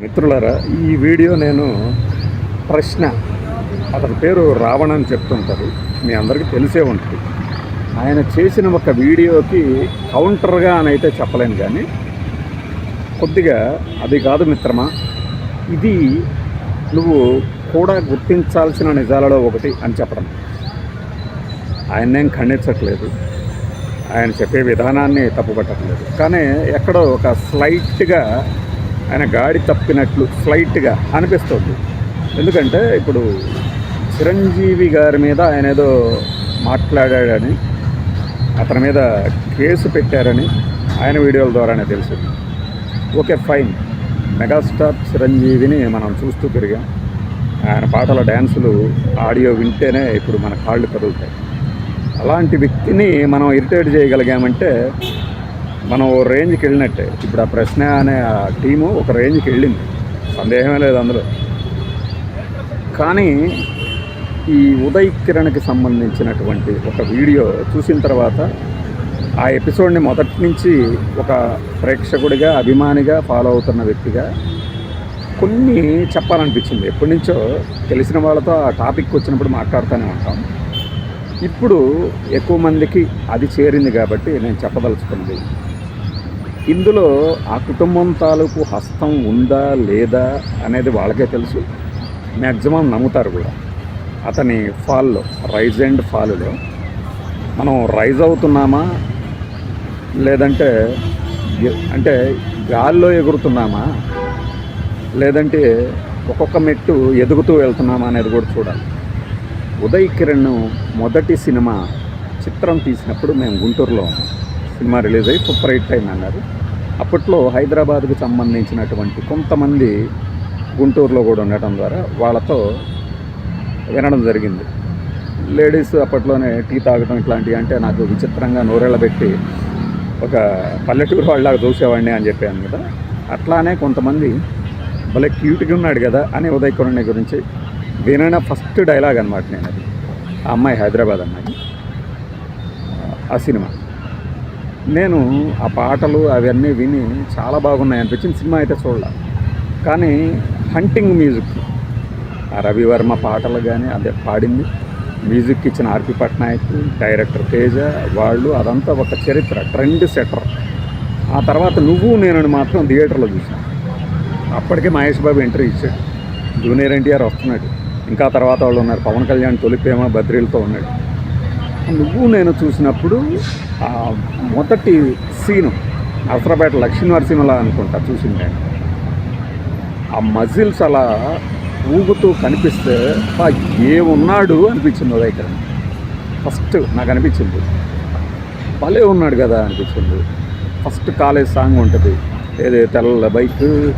మిత్రులారా ఈ వీడియో నేను ప్రశ్న. అతని పేరు రావణ అని చెప్తుంటారు మీ అందరికీ తెలిసే ఉంటుంది. ఆయన చేసిన ఒక వీడియోకి కౌంటర్గా అని అయితే చెప్పలేను కానీ కొద్దిగా అది కాదు మిత్రమా ఇది నువ్వు కూడా గుర్తించాల్సిన నిజాలలో ఒకటి అని చెప్పడం. ఆయన్నేం ఖండించట్లేదు. ఆయన చెప్పే విధానాన్ని తప్పుపట్టట్లేదు. కానీ ఎక్కడో ఒక స్లైట్గా ఆయన గాడి తప్పినట్లు స్లైట్గా అనిపిస్తుంది. ఎందుకంటే ఇప్పుడు చిరంజీవి గారి మీద ఆయన ఏదో మాట్లాడాడని అతని మీద కేసు పెట్టారని ఆయన వీడియోల ద్వారానే తెలిసింది. Okay fine. మెగాస్టార్ చిరంజీవిని మనం చూస్తూ పెరిగాం. ఆయన పాటల డ్యాన్సులు ఆడియో వింటేనే ఇప్పుడు మన కాళ్ళు కదులుతాయి. అలాంటి వ్యక్తిని మనం ఇరిటేట్ చేయగలిగామంటే మనం ఓ రేంజ్కి వెళ్ళినట్టే. ఇప్పుడు ఆ ప్రశ్న అనే ఆ టీము ఒక రేంజ్కి వెళ్ళింది. సందేహమే లేదు అందులో. కానీ ఈ ఉదయ్ కిరణ్కి సంబంధించినటువంటి ఒక వీడియో చూసిన తర్వాత ఆ ఎపిసోడ్ని మొదటి నుంచి ఒక ప్రేక్షకుడిగా అభిమానిగా ఫాలో అవుతున్న వ్యక్తిగా కొన్ని చెప్పాలనిపించింది. ఎప్పటి నుంచో తెలిసిన వాళ్ళతో ఆ టాపిక్ వచ్చినప్పుడు మాట్లాడుతూనే ఉంటాం. ఇప్పుడు ఎక్కువ మందికి అది చేరింది కాబట్టి నేను చెప్పదలుచుకున్నది ఇందులో ఆ కుటుంబం తాలూకు హస్తం ఉందా లేదా అనేది వాళ్ళకే తెలుసు. మ్యాక్సిమం నమ్ముతారు కూడా. అతని ఫాల్లో రైజ్ అండ్ ఫాల్లో మనం రైజ్ అవుతున్నామా? లేదంటే అంటే గాల్లో ఎగురుతున్నామా? లేదంటే ఒక్కొక్క మెట్టు ఎదుగుతూ వెళ్తున్నామా అనేది కూడా చూడాలి. ఉదయ్ కిరణ్ మొదటి సినిమా చిత్రం తీసినప్పుడు మేము గుంటూరులో ఉన్నాం. సినిమా రిలీజ్ అయ్యి సూపర్ హిట్ అయింది అన్నారు. అప్పట్లో హైదరాబాద్కు సంబంధించినటువంటి కొంతమంది గుంటూరులో కూడా ఉండటం ద్వారా వాళ్ళతో వినడం జరిగింది. లేడీస్ అప్పట్లోనే టీ తాగడం ఇట్లాంటివి అంటే నాకు విచిత్రంగా నోరెళ్ళబెట్టి ఒక పల్లెటూరు వాళ్ళలాగా చూసేవాడిని అని చెప్పాను కదా. అట్లానే కొంతమంది భలే క్యూట్గా ఉన్నాడు కదా అని ఉదయ్ కొరణి గురించి వినిన ఫస్ట్ డైలాగ్ అనమాట నేను అది ఆ అమ్మాయి హైదరాబాద్ అమ్మాయి. ఆ సినిమా. నేను ఆ పాటలు అవన్నీ విని చాలా బాగున్నాయి అనిపించింది. సినిమా అయితే చూడాల. కానీ హంటింగ్ మ్యూజిక్. ఆ రవివర్మ పాటలు కానీ అదే పాడింది. మ్యూజిక్ ఇచ్చిన ఆర్పి పట్నాయక్ డైరెక్టర్ తేజ వాళ్ళు అదంతా ఒక చరిత్ర ట్రెండ్ సెటర్ ఆ తర్వాత నువ్వు నేను మాత్రం థియేటర్లో చూసాను అప్పటికే మహేష్ బాబు ఎంట్రీ ఇచ్చాడు. జూనియర్ ఎన్టీఆర్ వస్తున్నాడు. ఇంకా తర్వాత వాళ్ళు ఉన్నారు. పవన్ కళ్యాణ్ తొలిపేమ బద్రీలతో ఉన్నాడు. నువ్వు నేను చూసినప్పుడు ఆ మొదటి సీను నరసరాపేట లక్ష్మీ నరసింహలా అనుకుంటా చూసింది నేను. ఆ మజిల్స్ అలా ఊగుతూ కనిపిస్తే ఏమున్నాడు అనిపించింది దగ్గర. ఫస్ట్ నాకు అనిపించింది. భలే ఉన్నాడు కదా అనిపించింది. ఫస్ట్ కాలేజ్ సాంగ్ ఉంటుంది. ఏదో తెల్ల బైక్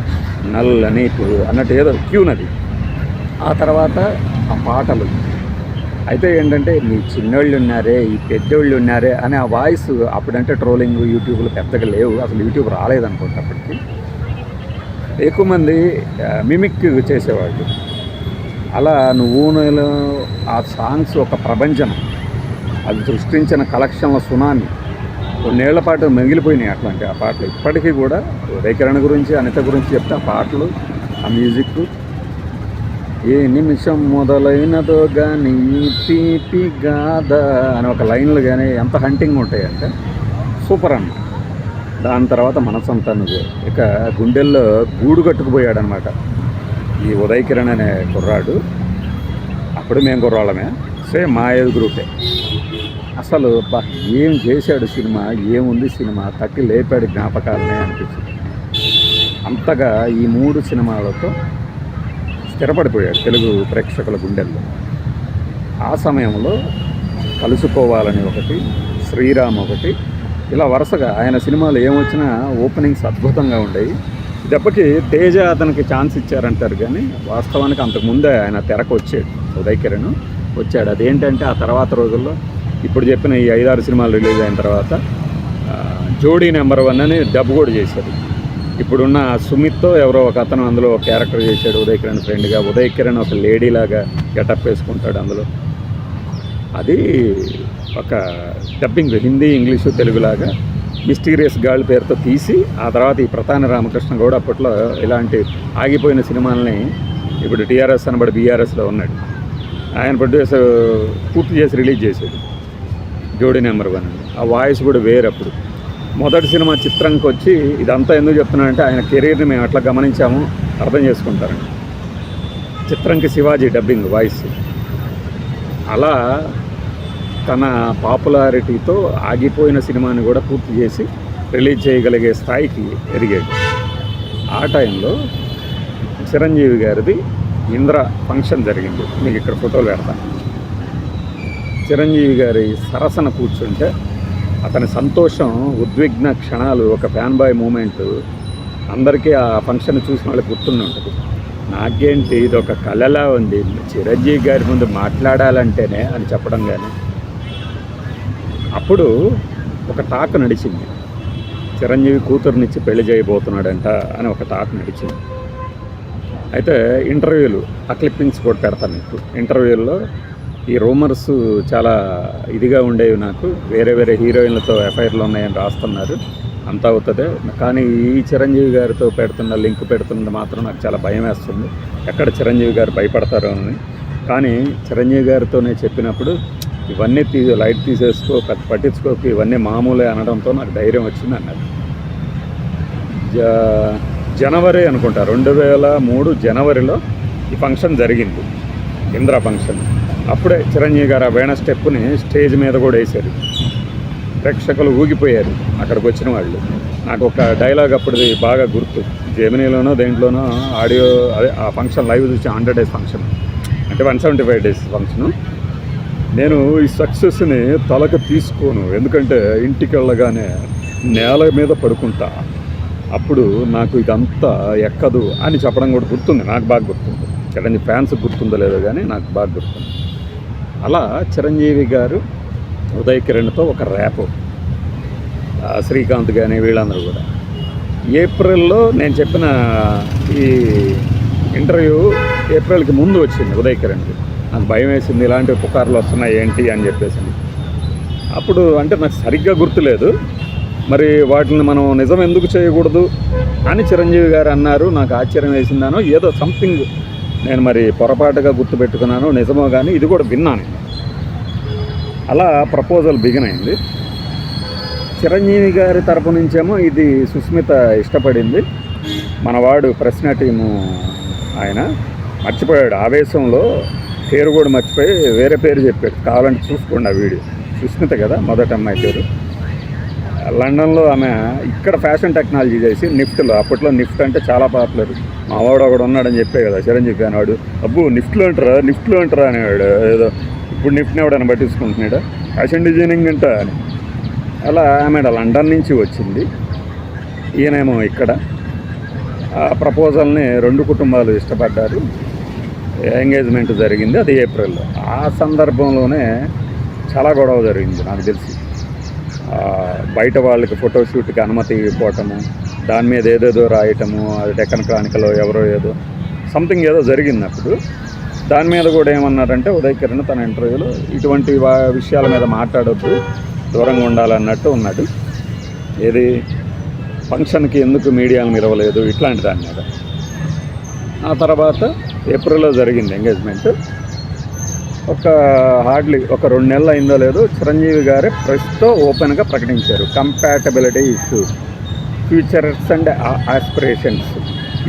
నల్ల నీకు అన్నట్టు ఏదో ట్యూన్ అది. ఆ తర్వాత ఆ పాటలు. అయితే ఏంటంటే మీ చిన్నోళ్ళు ఉన్నారే ఈ పెద్దోళ్ళు ఉన్నారే అనే ఆ వాయిస్ అప్పుడంటే ట్రోలింగ్ యూట్యూబ్లు పెద్దగా లేవు. అసలు యూట్యూబ్ రాలేదనుకుంటా అప్పటికి. ఎక్కువ మంది మిమిక్ చేసేవాళ్ళు. అలా నువ్వు నేను ఆ సాంగ్స్ ఒక ప్రపంచం అది సృష్టించిన కలెక్షన్ల సునామీ. కొన్నేళ్ళ పాటు మిగిలిపోయినాయి అట్లాంటి ఆ పాటలు. ఇప్పటికీ కూడా ఉదయకిరణ్ గురించి అనిత గురించి చెప్తే ఆ పాటలు ఆ మ్యూజిక్ ఏ నిమిషం మొదలైనదో కానీ తీపి గాథ అని ఒక లైన్లు కానీ ఎంత హంటింగ్ ఉంటాయంటే సూపర్ అన్న దాని తర్వాత మనసంతా నువ్వే ఇక గుండెల్లో గూడు కట్టుకుపోయాడనమాట ఈ ఉదయ్ కిరణ్ అనే కుర్రాడు. అప్పుడు మేము కుర్రాళ్ళమే. సేమ్ మా ఏజ్ గ్రూపే. అసలు బా ఏం చేశాడు సినిమా ఏముంది సినిమా తట్టి లేపాడు జ్ఞాపకాలనే అనిపించింది. అంతగా ఈ మూడు సినిమాలతో స్థిరపడిపోయాడు తెలుగు ప్రేక్షకుల గుండెల్లో. ఆ సమయంలో కలుసుకోవాలని ఒకటి శ్రీరామ్ ఒకటి ఇలా వరుసగా ఆయన సినిమాలు ఏమొచ్చినా ఓపెనింగ్స్ అద్భుతంగా ఉండేవి. దెబ్బకి తేజ అతనికి ఛాన్స్ ఇచ్చారంటారు కానీ వాస్తవానికి అంతకుముందే ఆయన తెరకు వచ్చాడు ఉదయ్ కిరణ్ వచ్చాడు. అదేంటంటే ఆ తర్వాత రోజుల్లో ఇప్పుడు చెప్పిన ఈ ఐదారు సినిమాలు రిలీజ్ అయిన తర్వాత జోడీ నెంబర్ వన్ అని డబ్బు కూడా చేశాడు ఇప్పుడున్న సుమిత్తో ఎవరో ఒక అతను అందులో క్యారెక్టర్ చేశాడు ఉదయ్ కిరణ్ ఫ్రెండ్గా. ఉదయ్ కిరణ్ ఒక లేడీలాగా గెటప్ వేసుకుంటాడు అందులో. అది ఒక డబ్బింగ్ హిందీ ఇంగ్లీషు తెలుగులాగా మిస్టీరియస్ గాల్ పేరుతో తీసి ఆ తర్వాత ఈ ప్రధాన రామకృష్ణ కూడా అప్పట్లో ఇలాంటి ఆగిపోయిన సినిమాలని ఇప్పుడు టీఆర్ఎస్ అనబడి బీఆర్ఎస్లో ఉన్నాడు. ఆయన ప్రొడ్యూసర్ పూర్తి చేసి రిలీజ్ చేశాడు. జోడీ నెంబర్ వన్. ఆ వాయిస్ కూడా వేరప్పుడు. మొదటి సినిమా చిత్రంకి వచ్చి ఇదంతా ఎందుకు చెప్తున్నానంటే ఆయన కెరీర్ని మేము ఎట్లా గమనించామో అర్థం చేసుకుంటారండి చిత్రంకి శివాజీ డబ్బింగ్ వాయిస్. అలా తన పాపులారిటీతో ఆగిపోయిన సినిమాని కూడా పూర్తి చేసి రిలీజ్ చేయగలిగే స్థాయికి ఎదిగాడు. ఆ టైంలో చిరంజీవి గారిది ఇంద్ర ఫంక్షన్ జరిగింది. మీకు ఇక్కడ ఫోటోలు పెడతాను. చిరంజీవి గారి సరసన కూర్చుంటే అతని సంతోషం ఉద్విగ్న క్షణాలు ఒక ఫ్యాన్ బాయ్ మూమెంట్ అందరికీ ఆ ఫంక్షన్ చూసిన వాళ్ళకి గుర్తుండి ఉంటుంది నాకేంటి ఇది ఒక కళలా ఉంది. చిరంజీవి గారి ముందు మాట్లాడాలంటేనే అని చెప్పడం కానీ అప్పుడు ఒక టాక్ నడిచింది. చిరంజీవి కూతురునిచ్చి పెళ్ళి చేయబోతున్నాడంట అని ఒక టాక్ నడిచింది. అయితే ఇంటర్వ్యూలు ఆ క్లిప్పింగ్స్ కూడా పెడతాను మీకు ఇంటర్వ్యూల్లో ఈ రూమర్స్ చాలా ఇదిగా ఉండేవి నాకు. వేరే వేరే హీరోయిన్లతో ఎఫ్ఐఆర్లు ఉన్నాయని రాస్తున్నారు. అంతా అవుతుంది. కానీ ఈ చిరంజీవి గారితో పెడుతున్న లింక్ పెడుతున్నది మాత్రం నాకు చాలా భయం వేస్తుంది. ఎక్కడ చిరంజీవి గారు భయపడతారో అని. కానీ చిరంజీవి గారితోనే చెప్పినప్పుడు ఇవన్నీ తీ లైట్ తీసేసుకో పెద్ద పట్టించుకోకు ఇవన్నీ మామూలే అనడంతో నాకు ధైర్యం వచ్చింది అన్నది జ జనవరి అనుకుంటా. రెండు వేల మూడు జనవరిలో ఈ ఫంక్షన్ జరిగింది. ఇంద్రా ఫంక్షన్. అప్పుడే చిరంజీవి గారు ఆ వేణ స్టెప్ని స్టేజ్ మీద కూడా వేశారు. ప్రేక్షకులు ఊగిపోయారు అక్కడికి వచ్చిన వాళ్ళు. నాకు ఒక డైలాగ్ అప్పుడుది బాగా గుర్తు. జెమినీలోనో దేంట్లోనో ఆడియో అదే ఆ ఫంక్షన్ లైవ్ చూసి హండ్రెడ్ డేస్ ఫంక్షన్. అంటే one seventy five days function. నేను ఈ సక్సెస్ని తలకు తీసుకోను. ఎందుకంటే ఇంటికి వెళ్ళగానే నేల మీద పడుకుంటా. అప్పుడు నాకు ఇదంతా ఎక్కదు అని చెప్పడం కూడా గుర్తుంది. నాకు బాగా గుర్తుంది. చిరంజీవి ఫ్యాన్స్ గుర్తుందో లేదో కానీ నాకు బాగా గుర్తుంది అలా చిరంజీవి గారు ఉదయ్ కిరణ్తో ఒక ర్యాప్ శ్రీకాంత్ కానీ వీళ్ళందరూ కూడా. ఏప్రిల్లో నేను చెప్పిన ఈ ఇంటర్వ్యూ ఏప్రిల్కి ముందు వచ్చింది ఉదయ్ కిరణ్కి. నాకు భయం వేసింది ఇలాంటి పుకార్లు వస్తున్నాయి ఏంటి? అని చెప్పేసి అప్పుడు అంటే నాకు సరిగ్గా గుర్తులేదు మరి వాటిని మనం నిజం ఎందుకు చేయకూడదు అని చిరంజీవి గారు అన్నారు. నాకు ఆశ్చర్యం వేసిందానో ఏదో సంథింగ్ నేను మరి పొరపాటుగా గుర్తుపెట్టుకున్నాను నిజమో కానీ ఇది కూడా విన్నాను. అలా ప్రపోజల్ బిగిన్ అయింది. చిరంజీవి గారి తరపు నుంచేమో ఇది సుస్మిత ఇష్టపడింది. మనవాడు ప్రశ్న టీము ఆయన మర్చిపోయాడు. ఆవేశంలో పేరు కూడా మర్చిపోయి వేరే పేరు చెప్పాడు. కావాలంటే చూసుకోండి ఆ వీడియో. సుస్మిత కదా మొదట అమ్మాయి పేరు. లండన్లో ఆమె ఇక్కడ ఫ్యాషన్ టెక్నాలజీ చేసి నిఫ్ట్లో అప్పట్లో నిఫ్ట్ అంటే చాలా పాపులర్ మా వాడు ఒకడు ఉన్నాడని చెప్పే కదా చిరంజీవి గాని వాడు. అబ్బు నిఫ్ట్లో అంటారా నిఫ్ట్లో అంటారా అనేవాడు. ఏదో ఇప్పుడు నిఫ్ట్ని ఎవడని పట్టించుకుంటున్నాడు? ఫ్యాషన్ డిజైనింగ్ అంట అని. అలా ఆమె లండన్ నుంచి వచ్చింది. ఈయనేమో ఇక్కడ. ఆ ప్రపోజల్ని రెండు కుటుంబాలు ఇష్టపడ్డారు. ఎంగేజ్మెంట్ జరిగింది అది ఏప్రిల్లో. ఆ సందర్భంలోనే చాలా గొడవ జరిగింది నాకు తెలిసి. బయట వాళ్ళకి ఫోటోషూట్కి అనుమతి ఇవ్వటము దాని మీద ఏదేదో రాయటము అది డెక్కన్ క్రానికలో ఎవరో ఏదో సంథింగ్ ఏదో జరిగింది అప్పుడు దాని మీద కూడా ఏమన్నారంటే ఉదయ్ కిరణ్ తన ఇంటర్వ్యూలో ఇటువంటి వా- విషయాల మీద మాట్లాడొద్దు దూరంగా ఉండాలన్నట్టు ఉన్నాడు. ఏది? ఫంక్షన్కి ఎందుకు మీడియాను నిలవలేదు? ఇట్లాంటి దాని మీద. ఆ తర్వాత ఏప్రిల్లో జరిగింది ఎంగేజ్మెంట్. ఒక హార్డ్లీ ఒక రెండు నెలలు అయిందో లేదో చిరంజీవి గారే ప్రెస్తో ఓపెన్గా ప్రకటించారు. Compatibility issue futures and aspirations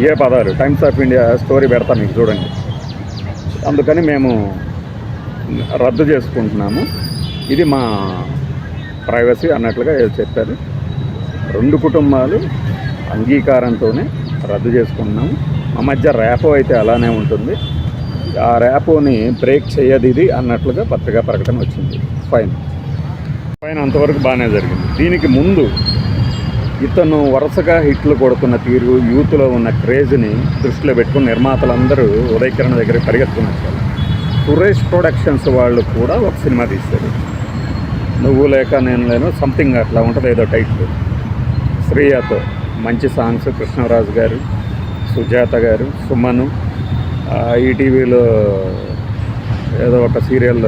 ఏ పదాలు? టైమ్స్ ఆఫ్ ఇండియా స్టోరీ పెడతాం మీకు చూడండి. అందుకని మేము రద్దు చేసుకుంటున్నాము. ఇది మా ప్రైవసీ అన్నట్లుగా ఏదో చెప్పారు. రెండు కుటుంబాలు అంగీకారంతోనే రద్దు చేసుకుంటున్నాము. మా మధ్య ర్యాపో అయితే అలానే ఉంటుంది. ఆ ర్యాపోని బ్రేక్ చేయదు ఇది అన్నట్లుగా పత్రికా ప్రకటన వచ్చింది. ఫైన్. ఫైన్ అంతవరకు బాగానే జరిగింది. దీనికి ముందు ఇతను వరుసగా హిట్లు కొడుతున్న తీరు యూత్లో ఉన్న క్రేజ్ని దృష్టిలో పెట్టుకుని నిర్మాతలందరూ ఉదయకరణ దగ్గరికి పరిగెత్తుకున్నారు సురేష్ ప్రొడక్షన్స్ వాళ్ళు కూడా ఒక సినిమా తీశారు. నువ్వు లేక నేను లేను సంథింగ్ అట్లా ఉంటుంది ఏదో టైటిల్ శ్రీయాతో మంచి సాంగ్స్ కృష్ణరాజు గారు సుజాత గారు సుమను ఈటీవీలో ఏదో ఒక సీరియల్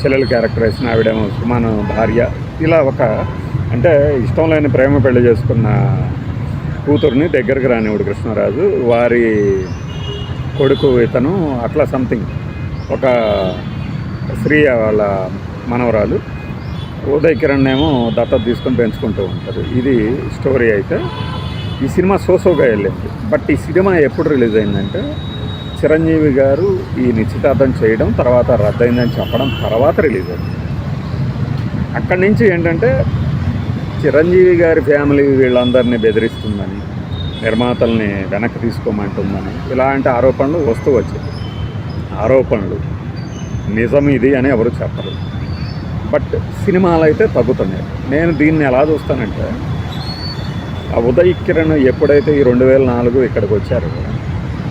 చెల్లెలు క్యారెక్టర్ వేసిన ఆవిడేమో సుమను భార్య. ఇలా ఒక అంటే ఇష్టం లేని ప్రేమ పెళ్ళి చేసుకున్న కూతుర్ని దగ్గరికి రానివాడు కృష్ణరాజు. వారి కొడుకు ఇతను అట్లా సంథింగ్ ఒక స్త్రీ వాళ్ళ మనవరాలు. ఉదయ్ కిరణ్ ఏమో దత్తత తీసుకొని పెంచుకుంటూ ఉంటారు. ఇది స్టోరీ అయితే. ఈ సినిమా సోసోగా వెళ్ళింది. బట్ ఈ సినిమా ఎప్పుడు రిలీజ్ అయిందంటే చిరంజీవి గారు ఈ నిశ్చితార్థం చేయడం తర్వాత రద్దయిందని చెప్పడం తర్వాత రిలీజ్ అయింది. అక్కడి నుంచి ఏంటంటే చిరంజీవి గారి ఫ్యామిలీ వీళ్ళందరినీ బెదిరిస్తుందని నిర్మాతల్ని వెనక్కి తీసుకోమంటుందని ఇలాంటి ఆరోపణలు వస్తూ వచ్చాయి. ఆరోపణలు నిజం ఇది అని ఎవరు చెప్పరు. బట్ సినిమాలు అయితే తగ్గుతున్నాయి. నేను దీన్ని ఎలా చూస్తానంటే ఆ ఉదయ్ కిరణ్ ఎప్పుడైతే ఈ రెండు వేల నాలుగు ఇక్కడికి వచ్చారో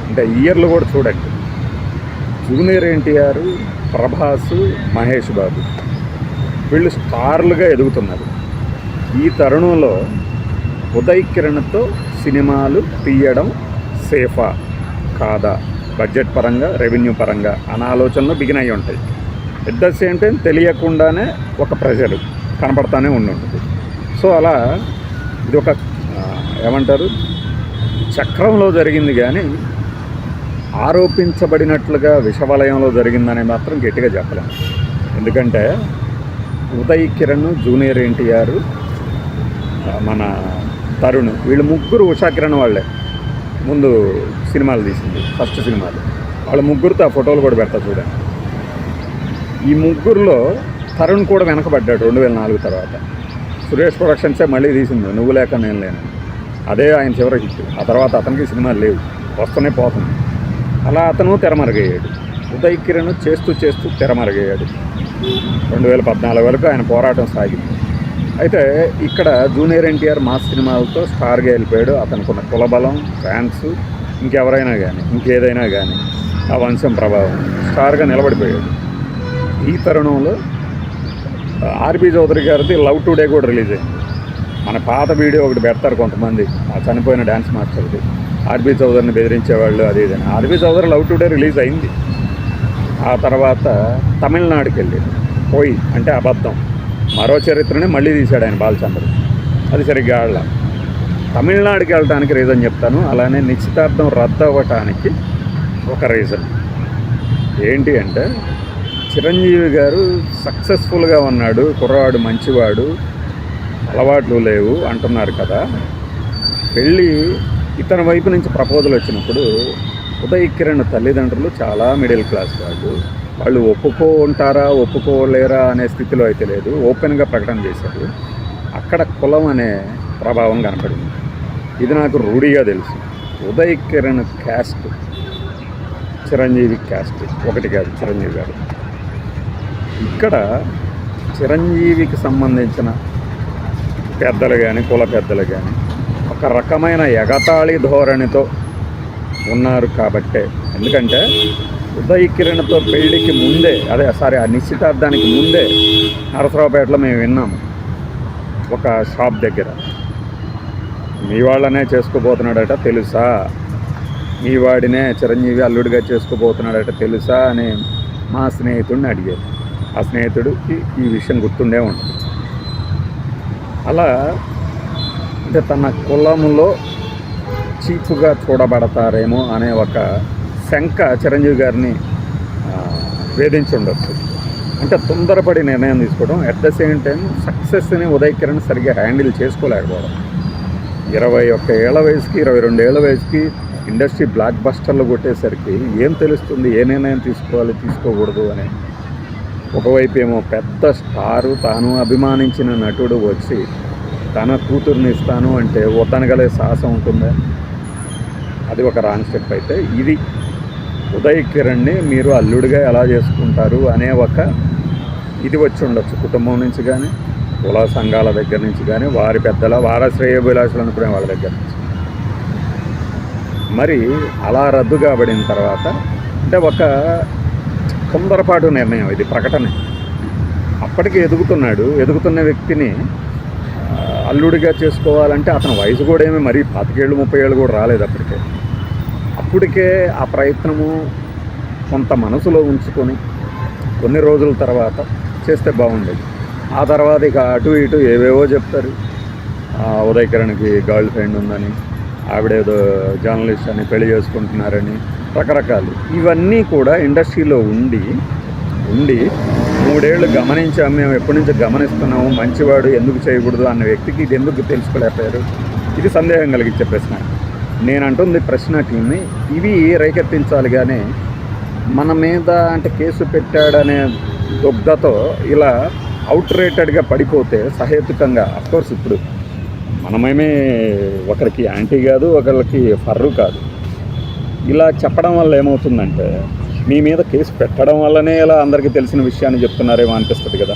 అంటే ఇయర్లు కూడా చూడండి. జూనియర్ ఎన్టీఆర్ ప్రభాస్ మహేష్ బాబు వీళ్ళు స్టార్లుగా ఎదుగుతున్నారు. ఈ తరుణంలో ఉదయ్ కిరణ్తో సినిమాలు తీయడం సేఫా కాదా? బడ్జెట్ పరంగా రెవెన్యూ పరంగా అన్న ఆలోచనలు బిగిన్ అయి ఉంటాయి. ఎట్ ద సేమ్ టైం తెలియకుండానే ఒక ప్రెజర్ కనపడతానే ఉండుంటుంది. సో అలా ఇది ఒక ఏమంటారు? చక్రంలో జరిగింది కానీ ఆరోపించబడినట్లుగా విషవలయంలో జరిగిందని మాత్రం గట్టిగా చెప్పలేము ఎందుకంటే ఉదయ్ కిరణ్ జూనియర్ ఎన్టీఆర్ మన తరుణ్ వీళ్ళు ముగ్గురు ఉషా కిరణ్ వాళ్ళే. ముందు సినిమాలు తీసింది ఫస్ట్ సినిమాలు. వాళ్ళ ముగ్గురితో ఆ ఫోటోలు కూడా పెడతా చూడండి. ఈ ముగ్గురులో తరుణ్ కూడా వెనకబడ్డాడు రెండు వేల నాలుగు తర్వాత. సురేష్ ప్రొడక్షన్సే మళ్ళీ తీసింది నువ్వు లేక నేను లేను అదే ఆయన చివరి హిట్. ఆ తర్వాత అతనికి సినిమాలు లేవు. వస్తూనే పోతుంది. అలా అతను తెరమరుగయ్యాడు. ఉదయ్ కిరణ్ చేస్తూ చేస్తూ తెరమరుగయ్యాడు. రెండు వేల పద్నాలుగు వరకు ఆయన పోరాటం సాగింది. అయితే ఇక్కడ జూనియర్ ఎన్టీఆర్ మాస్ సినిమాలతో స్టార్గా వెళ్ళిపోయాడు. అతనుకున్న కులబలం ఫ్యాన్స్ ఇంకెవరైనా కానీ ఇంకేదైనా కానీ ఆ వంశం ప్రభావం స్టార్గా నిలబడిపోయాడు. ఈ తరుణంలో ఆర్బి చౌదరి గారిది లవ్ టుడే కూడా రిలీజ్ అయింది. మన పాత వీడియో ఒకటి పెడతారు కొంతమంది. ఆ చనిపోయిన డ్యాన్స్ మాస్టర్ది ఆర్బి చౌదరిని బెదిరించేవాళ్ళు అది ఇది అని. చౌదరి లవ్ టుడే రిలీజ్ అయింది. ఆ తర్వాత తమిళనాడుకి వెళ్ళి పోయి అంటే అబద్ధం. మరో చరిత్రని మళ్ళీ తీశాడు ఆయన బాలచంద్ర అది సరిగ్గా ఆడలా. తమిళనాడుకి వెళ్ళడానికి రీజన్ చెప్తాను. అలానే నిశ్చితార్థం రద్దు అవ్వటానికి ఒక రీజన్ ఏంటి అంటే చిరంజీవి గారు సక్సెస్ఫుల్గా ఉన్నాడు. కుర్రవాడు మంచివాడు. అలవాట్లు లేవు అంటున్నారు కదా. పెళ్ళి ఇతని వైపు నుంచి ప్రపోజల్ వచ్చినప్పుడు ఉదయ్ కిరణ్ తల్లిదండ్రులు చాలా మిడిల్ క్లాస్ వాళ్ళు. వాళ్ళు ఒప్పుకుంటారా ఒప్పుకోలేరా అనే స్థితిలో అయితే లేదు. ఓపెన్గా ప్రకటన చేశారు. అక్కడ కులం అనే ప్రభావం కనపడింది. ఇది నాకు రూఢిగా తెలుసు. Uday Kiran caste Chiranjeevi caste. ఒకటి కాదు చిరంజీవి గారు. ఇక్కడ చిరంజీవికి సంబంధించిన పెద్దలు కానీ కుల పెద్దలు కానీ ఒక రకమైన ఎగతాళి ధోరణితో ఉన్నారు కాబట్టే. ఎందుకంటే ఉదయ్ కిరణ్తో పెళ్ళికి ముందే అదే సారీ ఆ నిశ్చితార్థానికి ముందే నరసరావుపేటలో మేము విన్నాము ఒక షాప్ దగ్గర. మీ వాళ్ళనే చేసుకోబోతున్నాడట తెలుసా? మీ వాడినే చిరంజీవి అల్లుడిగా చేసుకోబోతున్నాడట తెలుసా? అని మా స్నేహితుడిని అడిగారు. ఆ స్నేహితుడికి ఈ విషయం గుర్తుండే ఉంటుంది అలా అంటే తన కులములో చీపుగా చూడబడతారేమో అనే ఒక శంక చిరంజీవి గారిని ఆ, వేధించి ఉండొచ్చు. అంటే తొందరపడి నిర్ణయం తీసుకోవడం అట్ ద సేమ్ టైం సక్సెస్ని ఉదయ్ కిరణ్ సరిగ్గా హ్యాండిల్ చేసుకోలేకపోవడం. ఇరవై ఒక్క ఏళ్ళ వయసుకి ఇరవై రెండు ఏళ్ళ వయసుకి ఇండస్ట్రీ బ్లాక్ బస్టర్లు కొట్టేసరికి ఏం తెలుస్తుంది? ఏ నిర్ణయం తీసుకోవాలి? తీసుకోకూడదు అని ఒకవైపు ఏమో పెద్ద స్టారు తాను అభిమానించిన నటుడు వచ్చి తన కూతుర్ని ఇస్తాను అంటే ఉతనగలే సాహసం ఉంటుందా? అది ఒక రాంగ్ స్టెప్ అయితే ఇది. ఉదయ్ కిరణ్ని మీరు అల్లుడిగా ఎలా చేసుకుంటారు అనే ఒక ఇది వచ్చి ఉండొచ్చు కుటుంబం నుంచి కానీ కుల సంఘాల దగ్గర నుంచి కానీ వారి పెద్దల వార శ్రేయభిలాషులు అనుకునే వాళ్ళ దగ్గర నుంచి. మరి అలా రద్దు కాబడిన తర్వాత అంటే ఒక తొందరపాటు నిర్ణయం ఇది ప్రకటన. అప్పటికి ఎదుగుతున్నాడు ఎదుగుతున్న వ్యక్తిని అల్లుడిగా చేసుకోవాలంటే అతని వయసు కూడా ఏమి మరీ పాతికేళ్ళు ముప్పై ఏళ్ళు కూడా రాలేదు అప్పటికే. అప్పటికే ఆ ప్రయత్నము కొంత మనసులో ఉంచుకొని కొన్ని రోజుల తర్వాత చేస్తే బాగుండేది. ఆ తర్వాత ఇక అటు ఇటు ఏవేవో చెప్తారు. ఆ, గర్ల్ ఫ్రెండ్ ఉందని ఆవిడేదో జర్నలిస్ట్ అని పెళ్ళి చేసుకుంటున్నారని రకరకాలు. ఇవన్నీ కూడా ఇండస్ట్రీలో ఉండి ఉండి మూడేళ్ళు గమనించాము మేము ఎప్పటి నుంచి గమనిస్తున్నాము మంచివాడు ఎందుకు చేయకూడదు అన్న వ్యక్తికి ఇది ఎందుకు తెలుసుకోలేకపోయారు? ఇది సందేహం కలిగించే ప్రశ్న. నేను అంటుంది ప్రశ్న టీమ్ని ఇవి రేకెత్తించాలి కానీ మన మీద అంటే కేసు పెట్టాడనే దుగ్ధతో ఇలా అవుట్ రేటెడ్గా పడిపోతే సహేతుకంగా అఫ్కోర్స్ ఇప్పుడు మనమేమే ఒకరికి యాంటీ కాదు ఒకరికి ఫర్రు కాదు. ఇలా చెప్పడం వల్ల ఏమవుతుందంటే మీ మీద కేసు పెట్టడం వల్లనే ఇలా అందరికీ తెలిసిన విషయాన్ని చెప్తున్నారేమో అనిపిస్తుంది కదా.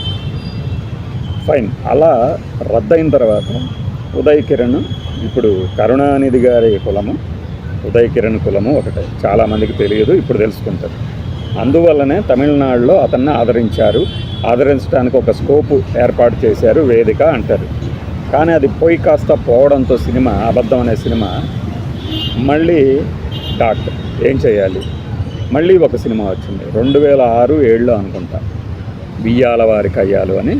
ఫైన్ అలా రద్దయిన తర్వాత ఉదయ్ కిరణ్ ఇప్పుడు కరుణానిధి గారి కులము ఉదయ్ కిరణ్ కులము ఒకటే. చాలామందికి తెలియదు ఇప్పుడు తెలుసుకుంటారు. అందువల్లనే తమిళనాడులో అతన్ని ఆదరించారు. ఆదరించడానికి ఒక స్కోపు ఏర్పాటు చేశారు వేదిక అంటారు. కానీ అది పోయి కాస్త పోవడంతో సినిమా అబద్ధం అనే సినిమా మళ్ళీ డాట్ ఏం చేయాలి? మళ్ళీ ఒక సినిమా వచ్చింది. రెండు వేల ఆరు ఏడులో అనుకుంటా. బియ్యాల వారి కయ్యాలు అని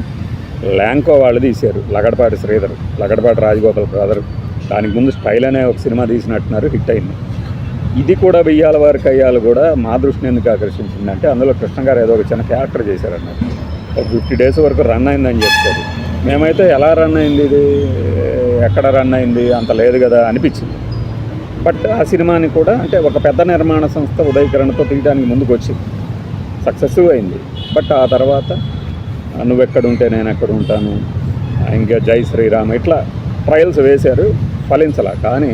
ల్యాంకో వాళ్ళు తీశారు. లగడపాటి శ్రీధర్ లగడపాటి రాజగోపాల్ బ్రదర్. దానికి ముందు స్టైల్ అనే ఒక సినిమా తీసినట్టున్నారు హిట్ అయింది. ఇది కూడా బియ్యాల వారి కయ్యాలు కూడా మా దృష్టిని ఎందుకు ఆకర్షించిందంటే అందులో కృష్ణ గారు ఏదో ఒక చిన్న క్యారెక్టర్ చేశారన్నారు ఒక ఫిఫ్టీ డేస్ వరకు రన్ అయిందని చెప్తారు. మేమైతే ఎలా రన్ అయింది ఇది? ఎక్కడ రన్ అయింది? అంత లేదు కదా అనిపించింది. బట్ ఆ సినిమాని కూడా అంటే ఒక పెద్ద నిర్మాణ సంస్థ ఉదయకరణతో తీయడానికి ముందుకు వచ్చింది సక్సెసివ్ అయింది. బట్ ఆ తర్వాత నువ్వెక్కడుంటే నువ్వెక్కడ ఉంటే నేను ఎక్కడ ఉంటాను ఇంకా జై శ్రీరామ్ ఇట్లా ట్రయల్స్ వేశారు ఫలించలా. కానీ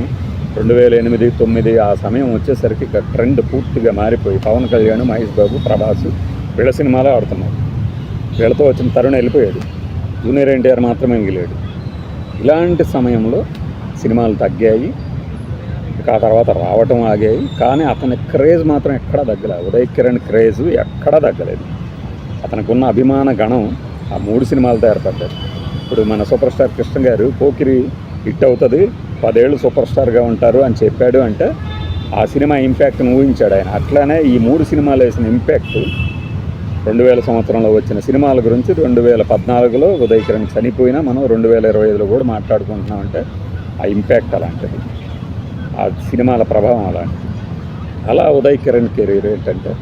రెండు వేల ఎనిమిది తొమ్మిది ఆ సమయం వచ్చేసరికి ఇక ట్రెండ్ పూర్తిగా మారిపోయి పవన్ కళ్యాణ్ మహేష్ బాబు ప్రభాస్ వీళ్ళ సినిమాలే ఆడుతున్నారు. వీళ్ళతో వచ్చిన తరుణ్ వెళ్ళిపోయాడు. జూనియర్ ఎన్టీఆర్ మాత్రమే మిగిలాడు. ఇలాంటి సమయంలో సినిమాలు తగ్గాయి. ఆ తర్వాత రావటం ఆగాయి. కానీ అతని క్రేజ్ మాత్రం ఎక్కడా తగ్గలేదు ఉదయ్ కిరణ్ క్రేజ్ ఎక్కడా తగ్గలేదు. అతనికి ఉన్న అభిమాన గణం ఆ మూడు సినిమాలు తయారుపడ్డాయి ఇప్పుడు మన సూపర్ స్టార్ కృష్ణ గారు పోకిరి హిట్ అవుతుంది పదేళ్ళు సూపర్ స్టార్గా ఉంటారు అని చెప్పాడు అంటే ఆ సినిమా ఇంపాక్ట్ని ఊహించాడు ఆయన. అట్లానే ఈ మూడు సినిమాలు వేసిన ఇంపాక్ట్ రెండు వేల సంవత్సరంలో వచ్చిన సినిమాల గురించి రెండు వేల పద్నాలుగులో ఉదయ్ కిరణ్ చనిపోయినా మనం రెండు వేల ఇరవై ఐదులో కూడా మాట్లాడుకుంటున్నామంటే ఆ ఇంపాక్ట్ అలాంటిది. ఆ సినిమాల ప్రభావం అలాంటిది. అలా ఉదయ్ కిరణ్ కెరీర్ ఏంటంటే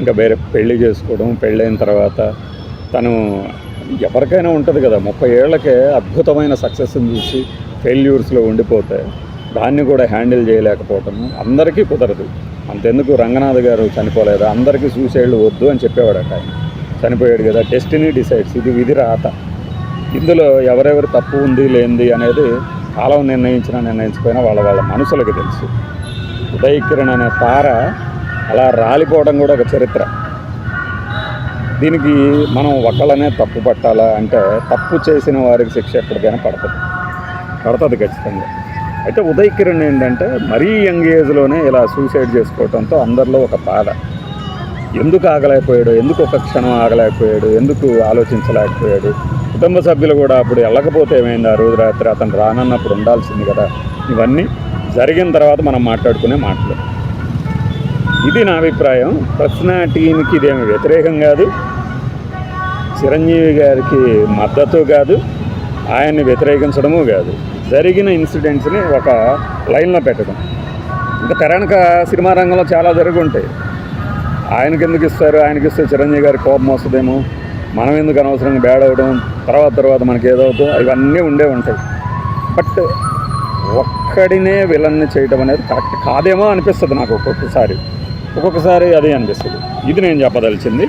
ఇంకా వేరే పెళ్ళి చేసుకోవడం పెళ్ళైన తర్వాత తను ఎవరికైనా ఉంటుంది కదా ముప్పై ఏళ్ళకే అద్భుతమైన సక్సెస్ని చూసి ఫెయిల్యూర్స్లో ఉండిపోతే దాన్ని కూడా హ్యాండిల్ చేయలేకపోవటము అందరికీ కుదరదు. అంతెందుకు రంగనాథ్ గారు చనిపోలేదు? అందరికీ సూసైడ్లు వద్దు అని చెప్పేవాడట ఆయన. చనిపోయాడు కదా డెస్టినీ డిసైడ్స్. ఇది విధి రాత. ఇందులో ఎవరెవరు తప్పు ఉంది లేనిది అనేది కాలం నిర్ణయించినా నిర్ణయించకపోయినా వాళ్ళ వాళ్ళ మనసులకు తెలుసు. ఉదయకిరణ్ అనే తార అలా రాలిపోవడం కూడా ఒక చరిత్ర. దీనికి మనం ఒకళ్ళనే తప్పు పట్టాలా అంటే తప్పు చేసిన వారికి శిక్ష ఎప్పటికైనా పడుతుంది పడుతుంది ఖచ్చితంగా. అయితే ఉదయ్ కిరణ్ ఏంటంటే మరీ యంగ్ ఏజ్లోనే ఇలా సూసైడ్ చేసుకోవడంతో అందరిలో ఒక బాధ. ఎందుకు ఆగలేకపోయాడు? ఎందుకు ఒక క్షణం ఆగలేకపోయాడు? ఎందుకు ఆలోచించలేకపోయాడు? కుటుంబ సభ్యులు కూడా అప్పుడు వెళ్ళకపోతే ఏమైంది? ఆ రోజు రాత్రి అతను రానన్నప్పుడు ఉండాల్సింది కదా. ఇవన్నీ జరిగిన తర్వాత మనం మాట్లాడుకునే మాటలు. ఇది నా అభిప్రాయం. ప్రశ్న టీంకి ఇదేమి వ్యతిరేకం కాదు. చిరంజీవి గారికి మద్దతు కాదు. ఆయన్ని వ్యతిరేకించడము కాదు. జరిగిన ఇన్సిడెంట్స్ని ఒక లైన్లో పెట్టడం. ఇంకా తెరనక సినిమా రంగంలో చాలా జరిగి ఉంటాయి ఆయనకి ఎందుకు ఇస్తారు? ఆయనకి ఇస్తే చిరంజీవి గారి కోపం వస్తుందేమో? మనం ఎందుకు అనవసరంగా బ్యాడ్ అవడం తర్వాత తర్వాత మనకి ఏదవుతుందో ఇవన్నీ ఉండే ఉంటాయి. బట్ ఒక్కడినే విలన్ని చేయడం అనేది కరెక్ట్ కాదేమో అనిపిస్తుంది నాకు ఒక్కొక్కసారి. ఒక్కొక్కసారి అదే అనిపిస్తుంది. ఇది నేను చెప్పదలిచింది.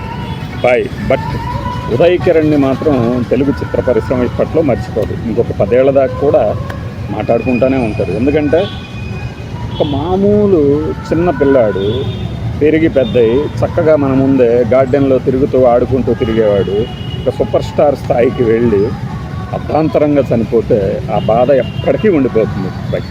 బాయ్ బట్ ఉదయ్ కిరణ్ని మాత్రం తెలుగు చిత్ర పరిశ్రమ ఇప్పట్లో మర్చిపోదు. ఇంకొక పదేళ్ళ దాకా కూడా మాట్లాడుకుంటూనే ఉంటారు. ఎందుకంటే ఒక మామూలు చిన్న పిల్లాడు పెరిగి పెద్దయి చక్కగా మన ముందే గార్డెన్లో తిరుగుతూ ఆడుకుంటూ తిరిగేవాడు ఒక సూపర్ స్టార్ స్థాయికి వెళ్ళి అర్ధాంతరంగా చనిపోతే ఆ బాధ ఎప్పటికీ ఉండిపోతుంది. బై